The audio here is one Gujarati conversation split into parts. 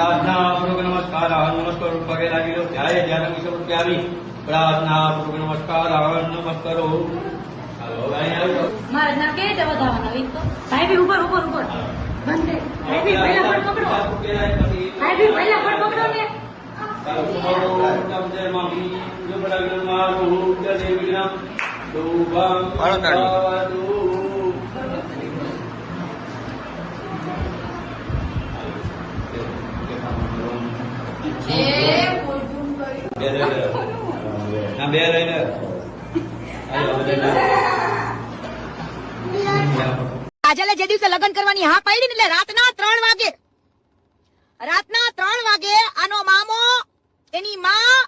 પ્રાર્થના પૂર્વક નમસ્કાર. આહન નમસ્કાર. પગે લાગી લો ત્યારે જ્યારે વિષય રૂપે આવી પ્રાર્થના પૂર્વક નમસ્કાર. આહન નમસ્કારો. મારે ના કે રીતે વધારવાના ઈ તો? સાહેબ ઉપર ઉપર ઉપર બંધ સાહેબ પહેલા ફળ પકડો. સાહેબ પહેલા ફળ પકડો ને. બે લે. કાજલે જે દિવસે લગ્ન કરવાની હા પાડી એટલે રાતના ત્રણ વાગે, રાતના ત્રણ વાગે આનો મામો, એની માં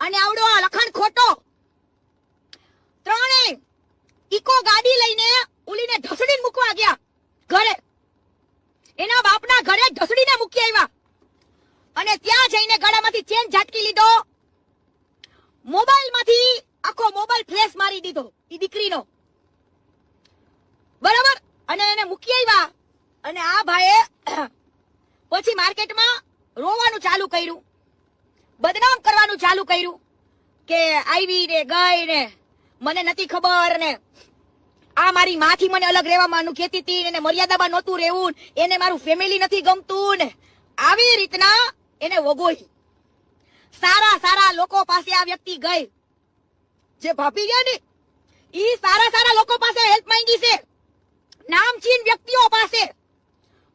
અને આવડો આ લખણ ખોટો ત્રણે ઇકો ગાડી લઈને ઉલીને ઢસડીને મૂકવા ગયા ઘરે. એના બાપના ઘરે ઢસડીને મૂકી આવ્યા. અને ત્યાં જઈને ગળામાંથી ઝાટકી લીધો. મોબાઈલમાંથી આખો મોબાઈલ ફ્લેશ મારી દીધો. એ દીકરીનો. બરાબર? અને એને મૂકી આવ્યા અને આ ભાઈએ પછી માર્કેટમાં રોવાનું ચાલુ કર્યું. બદનામ કરવાનું ચાલુ કર્યું કે આવી ને ગઈ ને મને નથી ખબર ને આ મારી માથી મને અલગ રહેવાનું કહેતી હતી એને મર્યાદામાં નહોતું રહેવું એને મારું ફેમિલી નથી ગમતું ને. આવી રીતના એને વગોઈ. સારા સારા લોકો પાસે આ વ્યક્તિ ગઈ. જે ભાપી ગયા ને, ઈ સારા સારા લોકો પાસે હેલ્પ માંગી છે. નામચીન વ્યક્તિઓ પાસે.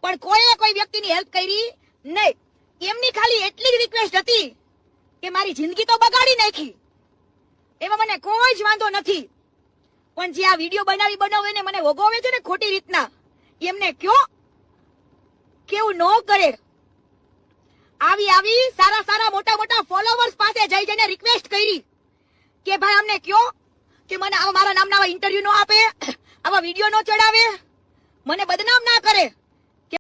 પણ કોઈએ કોઈ વ્યક્તિની હેલ્પ કરી નહીં. એમની ખાલી એટલી જ રિક્વેસ્ટ હતી કે મારી જિંદગી તો બગાડી નાખી. એમાં મને કોઈ જ વાંધો નથી. પણ જે આ વીડિયો બનાવી બનાવે ને મને ભોગવે છે ને ખોટી રીતના. એમને કયો? કેવું ન કરે. આવી આવી સારા સારા મોટા મોટા ફોલોવર્સ પાસે જઈ જઈને રિક્વેસ્ટ કરી કે ભાઈ અમને કયો કે મને આવા મારા નામના આવા ઇન્ટરવ્યુ નો આપે, આવા વીડિયો નો ચડાવે, મને બદનામ ના કરે.